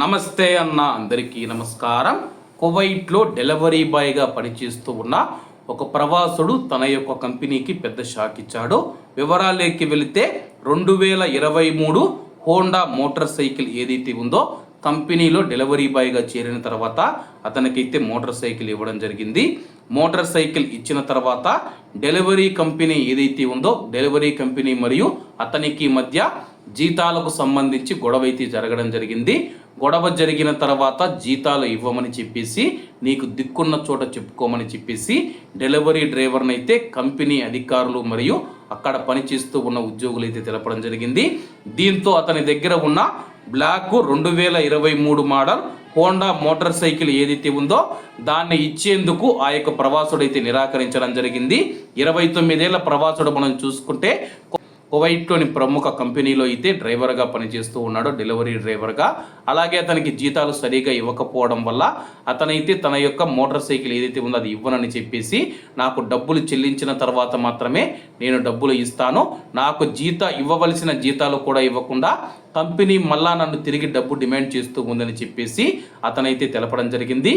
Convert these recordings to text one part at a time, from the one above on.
నమస్తే అన్న అందరికీ నమస్కారం. కువైట్లో డెలివరీ బాయ్గా పనిచేస్తూ ఉన్న ఒక ప్రవాసుడు తన యొక్క కంపెనీకి పెద్ద షాక్ ఇచ్చాడు. వివరాలేకి వెళితే రెండు వేల ఇరవై మూడు హోండా మోటార్ సైకిల్ ఏదైతే ఉందో కంపెనీలో డెలివరీ బాయ్గా చేరిన తర్వాత అతనికైతే మోటార్ సైకిల్ ఇవ్వడం జరిగింది. మోటార్ సైకిల్ ఇచ్చిన తర్వాత డెలివరీ కంపెనీ ఏదైతే ఉందో డెలివరీ కంపెనీ మరియు అతనికి మధ్య జీతాలకు సంబంధించి గొడవ అయితే జరగడం జరిగింది. గొడవ జరిగిన తర్వాత జీతాలు ఇవ్వమని చెప్పేసి నీకు దిక్కున్న చోట చెప్పుకోమని చెప్పేసి డెలివరీ డ్రైవర్ని అయితే కంపెనీ అధికారులు మరియు అక్కడ పనిచేస్తూ ఉన్న ఉద్యోగులు అయితే తెలపడం జరిగింది. దీంతో అతని దగ్గర ఉన్న బ్లాక్ రెండు వేల ఇరవై మూడు మోడల్ హోండా మోటార్ సైకిల్ ఏదైతే ఉందో దాన్ని ఇచ్చేందుకు ఆ యొక్క ప్రవాసుడు అయితే నిరాకరించడం జరిగింది. ఇరవై తొమ్మిదేళ్ళ ప్రవాసుడు మనం చూసుకుంటే కువైట్లోని ప్రముఖ కంపెనీలో అయితే డ్రైవర్గా పనిచేస్తూ ఉన్నాడు డెలివరీ డ్రైవర్గా. అలాగే అతనికి జీతాలు సరిగా ఇవ్వకపోవడం వల్ల అతనైతే తన యొక్క మోటార్ సైకిల్ ఏదైతే ఉందో అది ఇవ్వనని చెప్పేసి నాకు డబ్బులు చెల్లించిన తర్వాత మాత్రమే నేను డబ్బులు ఇస్తాను. నాకు జీత ఇవ్వవలసిన జీతాలు కూడా ఇవ్వకుండా కంపెనీ మళ్ళా నన్ను తిరిగి డబ్బు డిమాండ్ చేస్తూ ఉందని చెప్పేసి అతనైతే తెలపడం జరిగింది.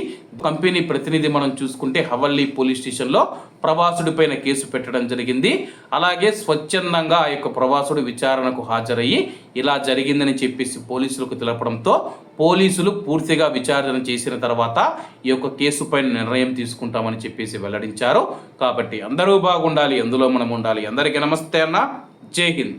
కంపెనీ ప్రతినిధి మనం చూసుకుంటే హవల్లీ పోలీస్ స్టేషన్లో ప్రవాసుడి పైన కేసు పెట్టడం జరిగింది. అలాగే స్వచ్ఛందంగా ఆ యొక్క ప్రవాసుడు విచారణకు హాజరయ్యి ఇలా జరిగిందని చెప్పేసి పోలీసులకు తెలపడంతో పోలీసులు పూర్తిగా విచారణ చేసిన తర్వాత ఈ యొక్క కేసుపైన నిర్ణయం తీసుకుంటామని చెప్పేసి వెల్లడించారు. కాబట్టి అందరూ బాగుండాలి అందులో మనం ఉండాలి. అందరికీ నమస్తే అన్న. జై హింద్.